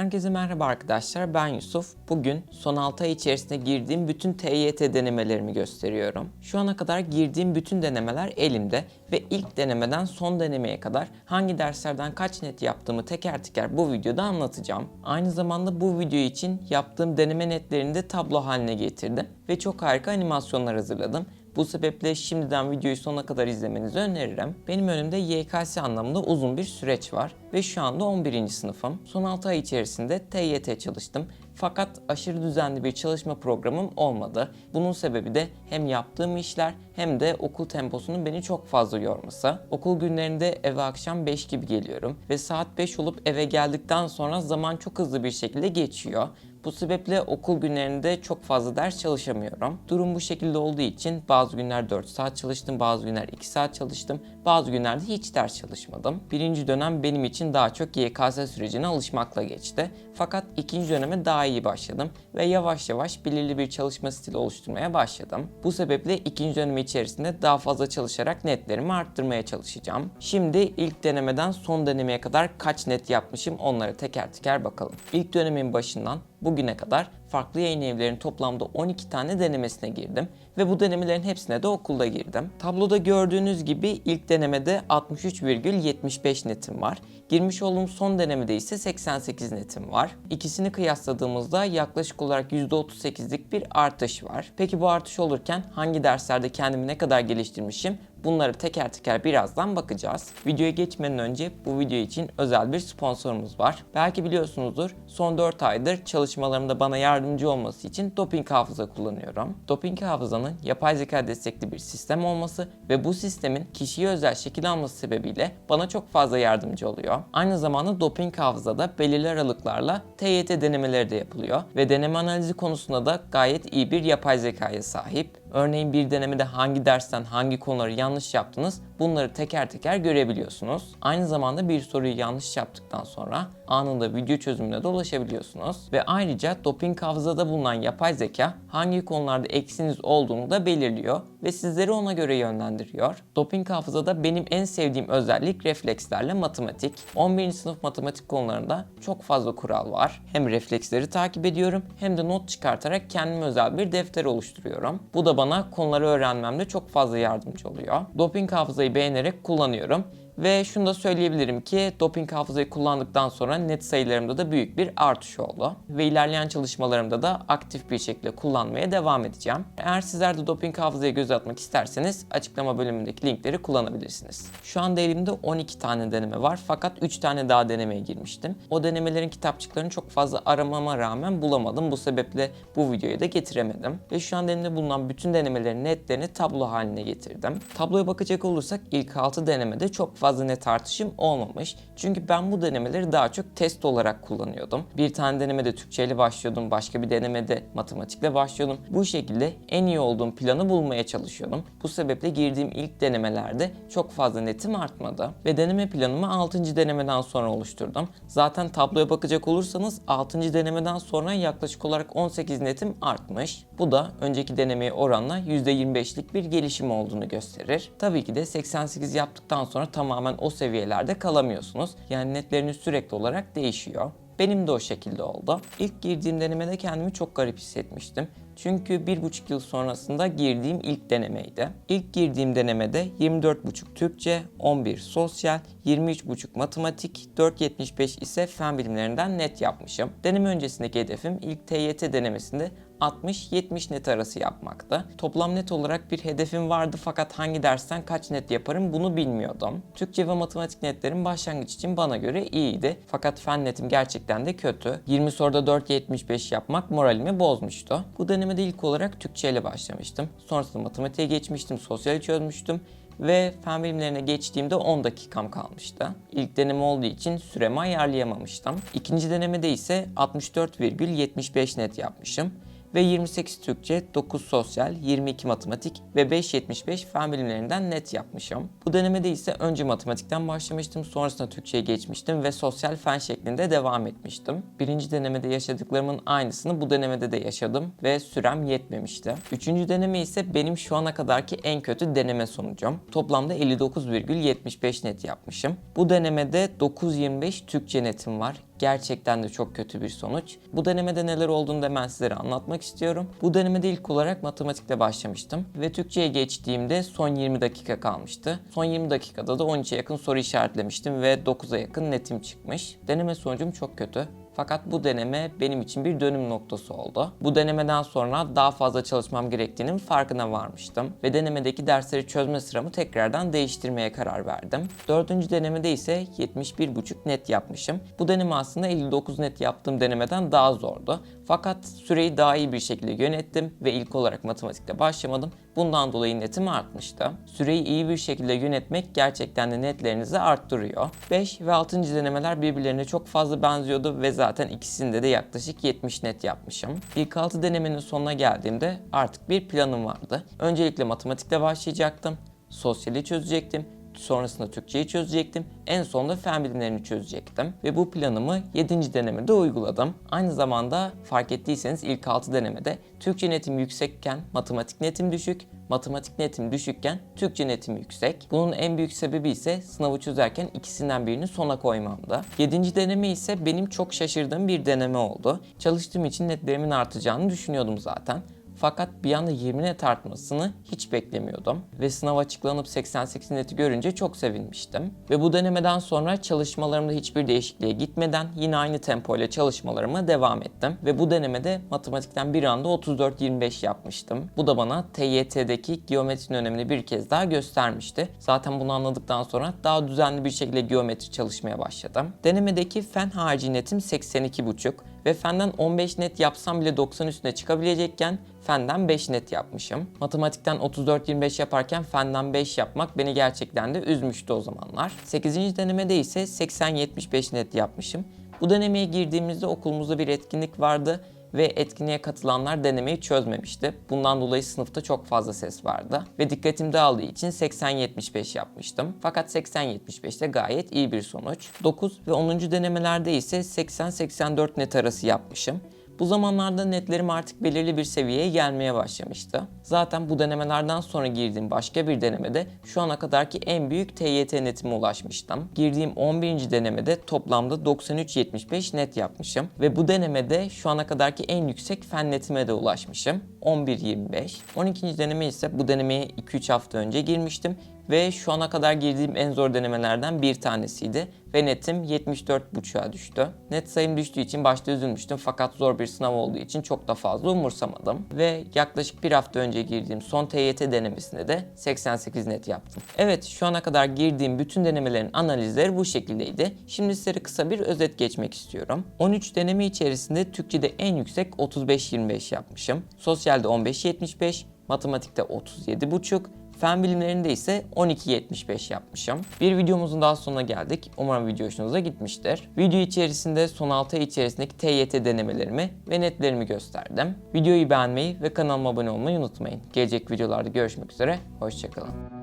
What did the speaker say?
Herkese merhaba arkadaşlar. Ben Yusuf. Bugün son 6 ay içerisinde girdiğim bütün TYT denemelerimi gösteriyorum. Şu ana kadar girdiğim bütün denemeler elimde ve ilk denemeden son denemeye kadar hangi derslerden kaç net yaptığımı teker teker bu videoda anlatacağım. Aynı zamanda bu video için yaptığım deneme netlerini de tablo haline getirdim ve çok harika animasyonlar hazırladım. Bu sebeple şimdiden videoyu sona kadar izlemenizi öneririm. Benim önümde YKS anlamında uzun bir süreç var ve şu anda 11. sınıfım. Son 6 ay içerisinde TYT çalıştım. Fakat aşırı düzenli bir çalışma programım olmadı. Bunun sebebi de hem yaptığım işler hem de okul temposunun beni çok fazla yorması. Okul günlerinde eve akşam 5 gibi geliyorum ve saat 5 olup eve geldikten sonra zaman çok hızlı bir şekilde geçiyor. Bu sebeple okul günlerinde çok fazla ders çalışamıyorum. Durum bu şekilde olduğu için bazı günler 4 saat çalıştım, bazı günler 2 saat çalıştım, bazı günlerde hiç ders çalışmadım. Birinci dönem benim için daha çok YKS sürecine alışmakla geçti. Fakat ikinci döneme daha iyi başladım ve yavaş yavaş belirli bir çalışma stili oluşturmaya başladım. Bu sebeple ikinci dönem içerisinde daha fazla çalışarak netlerimi arttırmaya çalışacağım. Şimdi ilk denemeden son denemeye kadar kaç net yapmışım onlara teker teker bakalım. İlk dönemin başından bugüne kadar farklı yayın evlerinin toplamda 12 tane denemesine girdim ve bu denemelerin hepsine de okulda girdim. Tabloda gördüğünüz gibi ilk denemede 63,75 netim var. Girmiş olduğum son denemede ise 88 netim var. İkisini kıyasladığımızda yaklaşık olarak %38'lik bir artış var. Peki bu artış olurken hangi derslerde kendimi ne kadar geliştirmişim? Bunları teker teker birazdan bakacağız. Videoya geçmeden önce bu video için özel bir sponsorumuz var. Belki biliyorsunuzdur son 4 aydır çalışmalarımda bana yardımcı olması için doping hafıza kullanıyorum. Doping hafızanın yapay zeka destekli bir sistem olması ve bu sistemin kişiye özel şekil alması sebebiyle bana çok fazla yardımcı oluyor. Aynı zamanda doping hafızada belirli aralıklarla TYT denemeleri de yapılıyor ve deneme analizi konusunda da gayet iyi bir yapay zekaya sahip. Örneğin bir denemede hangi dersten hangi konuları yanlış yaptınız bunları teker teker görebiliyorsunuz. Aynı zamanda bir soruyu yanlış yaptıktan sonra anında video çözümüne de ulaşabiliyorsunuz. Ve ayrıca doping hafızada bulunan yapay zeka hangi konularda eksiniz olduğunu da belirliyor ve sizleri ona göre yönlendiriyor. Doping hafızada benim en sevdiğim özellik reflekslerle matematik. 11. sınıf matematik konularında çok fazla kural var. Hem refleksleri takip ediyorum hem de not çıkartarak kendime özel bir defter oluşturuyorum. Bu da bana konuları öğrenmemde çok fazla yardımcı oluyor. Doping hafızayı beğenerek kullanıyorum. Ve şunu da söyleyebilirim ki doping hafızayı kullandıktan sonra net sayılarımda da büyük bir artış oldu. Ve ilerleyen çalışmalarımda da aktif bir şekilde kullanmaya devam edeceğim. Eğer sizler de doping hafızaya göz atmak isterseniz açıklama bölümündeki linkleri kullanabilirsiniz. Şu anda elimde 12 tane deneme var fakat 3 tane daha denemeye girmiştim. O denemelerin kitapçıklarını çok fazla aramama rağmen bulamadım. Bu sebeple bu videoyu da getiremedim. Ve şu an elimde bulunan bütün denemelerin netlerini tablo haline getirdim. Tabloya bakacak olursak ilk 6 denemede çok fazla net tartışım olmamış. Çünkü ben bu denemeleri daha çok test olarak kullanıyordum. Bir tane denemede Türkçe ile başlıyordum, başka bir denemede matematikle başlıyordum. Bu şekilde en iyi olduğum planı bulmaya çalışıyordum. Bu sebeple girdiğim ilk denemelerde çok fazla netim artmadı. Ve deneme planımı 6. denemeden sonra oluşturdum. Zaten tabloya bakacak olursanız 6. denemeden sonra yaklaşık olarak 18 netim artmış. Bu da önceki denemeye oranla %25'lik bir gelişim olduğunu gösterir. Tabii ki de 88 yaptıktan sonra tamamen o seviyelerde kalamıyorsunuz. Yani netleriniz sürekli olarak değişiyor. Benim de o şekilde oldu. İlk girdiğim denemede kendimi çok garip hissetmiştim. Çünkü bir buçuk yıl sonrasında girdiğim ilk denemeydi. İlk girdiğim denemede 24,5 Türkçe, 11 sosyal, 23,5 matematik, 4,75 ise fen bilimlerinden net yapmışım. Deneme öncesindeki hedefim ilk TYT denemesinde 60-70 net arası yapmaktı. Toplam net olarak bir hedefim vardı fakat hangi dersten kaç net yaparım bunu bilmiyordum. Türkçe ve matematik netlerim başlangıç için bana göre iyiydi. Fakat fen netim gerçekten de kötü. 20 soruda 4.75 yapmak moralimi bozmuştu. Bu denemede ilk olarak Türkçe ile başlamıştım. Sonrasında matematiğe geçmiştim, sosyali çözmüştüm ve fen bilimlerine geçtiğimde 10 dakikam kalmıştı. İlk deneme olduğu için süremi ayarlayamamıştım. İkinci denemede ise 64,75 net yapmışım ve 28 Türkçe, 9 sosyal, 22 matematik ve 5.75 fen bilimlerinden net yapmışım. Bu denemede ise önce matematikten başlamıştım, sonrasında Türkçe'ye geçmiştim ve sosyal fen şeklinde devam etmiştim. Birinci denemede yaşadıklarımın aynısını bu denemede de yaşadım ve sürem yetmemişti. Üçüncü deneme ise benim şu ana kadarki en kötü deneme sonucum. Toplamda 59,75 net yapmışım. Bu denemede 9.25 Türkçe netim var. Gerçekten de çok kötü bir sonuç. Bu denemede neler olduğunu da ben sizlere anlatmak istiyorum. Bu denemede ilk olarak matematikle başlamıştım ve Türkçe'ye geçtiğimde son 20 dakika kalmıştı. Son 20 dakikada da 13'e yakın soru işaretlemiştim ve 9'a yakın netim çıkmış. Deneme sonucum çok kötü. Fakat bu deneme benim için bir dönüm noktası oldu. Bu denemeden sonra daha fazla çalışmam gerektiğinin farkına varmıştım ve denemedeki dersleri çözme sıramı tekrardan değiştirmeye karar verdim. Dördüncü denemede ise 71,5 net yapmışım. Bu deneme aslında 59 net yaptığım denemeden daha zordu. Fakat süreyi daha iyi bir şekilde yönettim ve ilk olarak matematikte başlamadım. Bundan dolayı netim artmıştı. Süreyi iyi bir şekilde yönetmek gerçekten de netlerinizi arttırıyor. 5 ve 6. denemeler birbirlerine çok fazla benziyordu ve zaten ikisinde de yaklaşık 70 net yapmışım. İlk 6 denemenin sonuna geldiğimde artık bir planım vardı. Öncelikle matematikle başlayacaktım. Sosyali çözecektim. Sonrasında Türkçeyi çözecektim. En sonunda fen bilimlerini çözecektim. Ve bu planımı 7. denemede uyguladım. Aynı zamanda fark ettiyseniz ilk 6 denemede Türkçe netim yüksekken matematik netim düşük, matematik netim düşükken Türkçe netim yüksek. Bunun en büyük sebebi ise sınavı çözerken ikisinden birini sona koymamdı. 7. deneme ise benim çok şaşırdığım bir deneme oldu. Çalıştığım için netlerimin artacağını düşünüyordum zaten. Fakat bir anda 20 net artmasını hiç beklemiyordum. Ve sınav açıklanıp 88 neti görünce çok sevinmiştim. Ve bu denemeden sonra çalışmalarımda hiçbir değişikliğe gitmeden yine aynı tempoyla çalışmalarıma devam ettim. Ve bu denemede matematikten bir anda 34-25 yapmıştım. Bu da bana TYT'deki geometrinin önemini bir kez daha göstermişti. Zaten bunu anladıktan sonra daha düzenli bir şekilde geometri çalışmaya başladım. Denemedeki fen harici netim 82,5 ve fenden 15 net yapsam bile 90 üstüne çıkabilecekken fenden 5 net yapmışım. Matematikten 34-25 yaparken fenden 5 yapmak beni gerçekten de üzmüştü o zamanlar. 8. denemede ise 80-75 net yapmışım. Bu denemeye girdiğimizde okulumuzda bir etkinlik vardı ve etkinliğe katılanlar denemeyi çözmemişti. Bundan dolayı sınıfta çok fazla ses vardı ve dikkatim dağıldığı için 80-75 yapmıştım. Fakat 80-75 de gayet iyi bir sonuç. 9 ve 10. denemelerde ise 80-84 net arası yapmışım. Bu zamanlarda netlerim artık belirli bir seviyeye gelmeye başlamıştı. Zaten bu denemelerden sonra girdiğim başka bir denemede şu ana kadarki en büyük TYT netime ulaşmıştım. Girdiğim 11. denemede toplamda 93.75 net yapmışım ve bu denemede şu ana kadarki en yüksek fen netime de ulaşmışım. 11.25. 12. deneme ise bu denemeye 2-3 hafta önce girmiştim ve şu ana kadar girdiğim en zor denemelerden bir tanesiydi ve netim 74.5'a düştü. Net sayım düştüğü için başta üzülmüştüm fakat zor bir sınav olduğu için çok da fazla umursamadım ve yaklaşık bir hafta önce girdiğim son TYT denemesinde de 88 net yaptım. Evet şu ana kadar girdiğim bütün denemelerin analizleri bu şekildeydi. Şimdi sizlere kısa bir özet geçmek istiyorum. 13 deneme içerisinde Türkçe'de en yüksek 35-25 yapmışım. Sosyalde 15-75, matematikte 37,5, Fen bilimlerinde ise 12.75 yapmışım. Bir videomuzun daha sonuna geldik. Umarım video hoşunuza gitmiştir. Video içerisinde son 6 ay içerisindeki TYT denemelerimi ve netlerimi gösterdim. Videoyu beğenmeyi ve kanalıma abone olmayı unutmayın. Gelecek videolarda görüşmek üzere. Hoşçakalın.